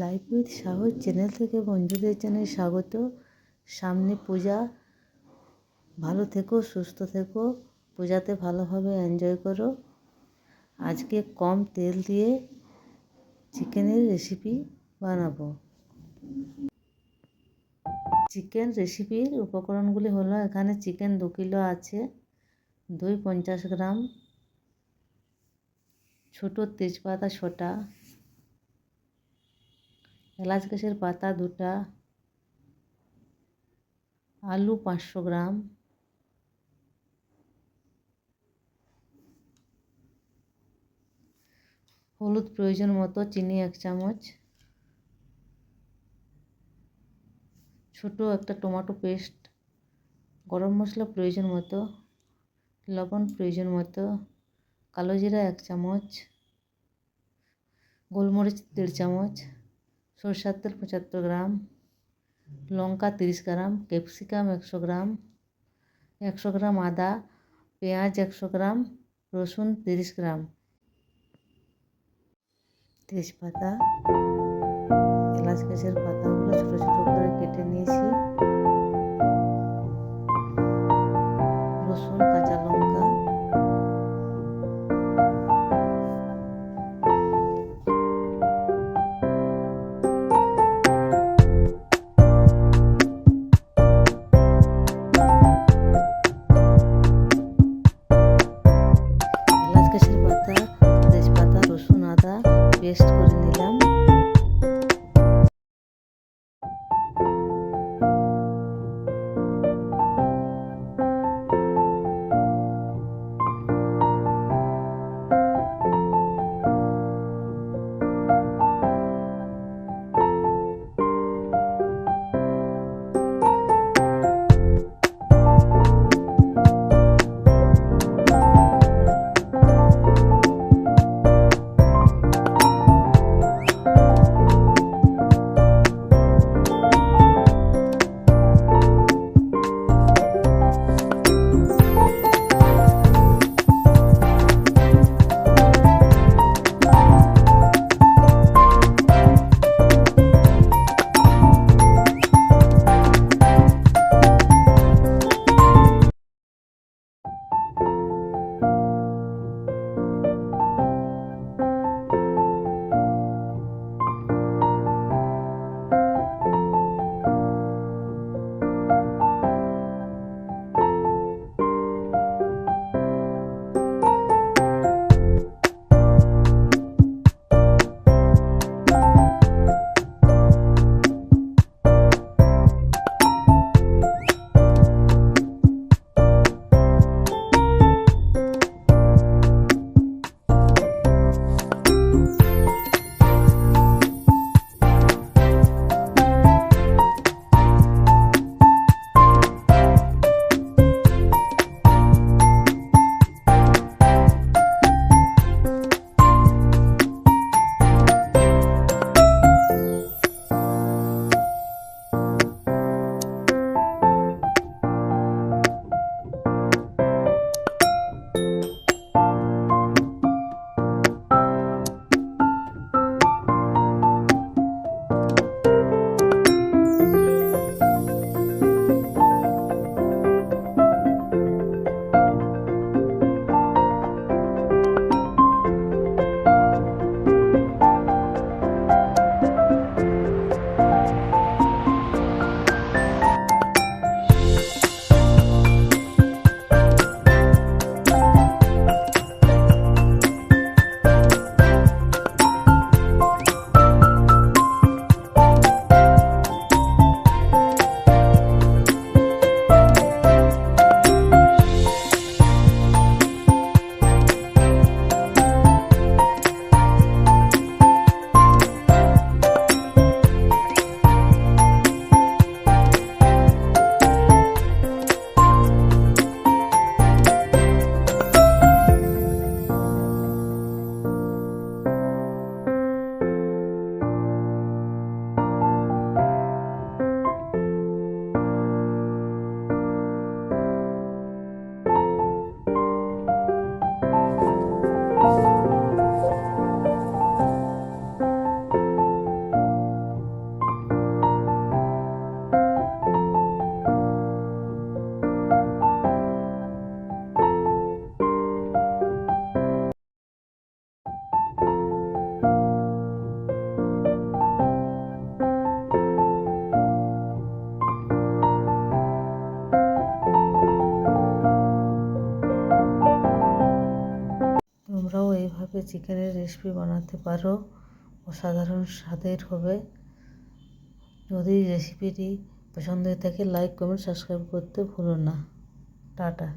Life with সাহস channel থেকে বন্ধুদের জানাই স্বাগত। সামনে পূজা। ভালো থেকো, সুস্থ থেকো, পূজাতে ভালোভাবে এনজয় করো। আজকে কম তেল দিয়ে চিকেনের রেসিপি বানাবো। চিকেন রেসিপির উপকরণগুলি হলো, এখানে চিকেন দু কিলো আছে, দই পঞ্চাশ গ্রাম, ছোটো তেজপাতা ছটা এলাচ গাছের পাতা দুটা, আলু পাঁচশো গ্রাম, হলুদ প্রয়োজন মতো, চিনি এক চামচ, ছোটো একটা টমেটো পেস্ট, গরম মশলা প্রয়োজন মতো, লবণ প্রয়োজন মতো, কালো জিরা এক চামচ, গোলমরিচ দেড় চামচ সরষার তেল পঁচাত্তর গ্রাম, লঙ্কা তিরিশ গ্রাম, ক্যাপসিকাম একশো গ্রাম একশো গ্রাম আদা, পেঁয়াজ একশো গ্রাম, রসুন তিরিশ গ্রাম। তেজপাতা, এলাচ গাছের পাতাগুলো ছোটো ছোটো করে কেটে নিয়েছি। চিকেনের রেসিপি বানাতে পারো। অসাধারণ স্বাদের হবে। যদি রেসিপিটি পছন্দ হয়ে থাকে লাইক কমেন্ট সাবস্ক্রাইব করতে ভুলো না। টাটা।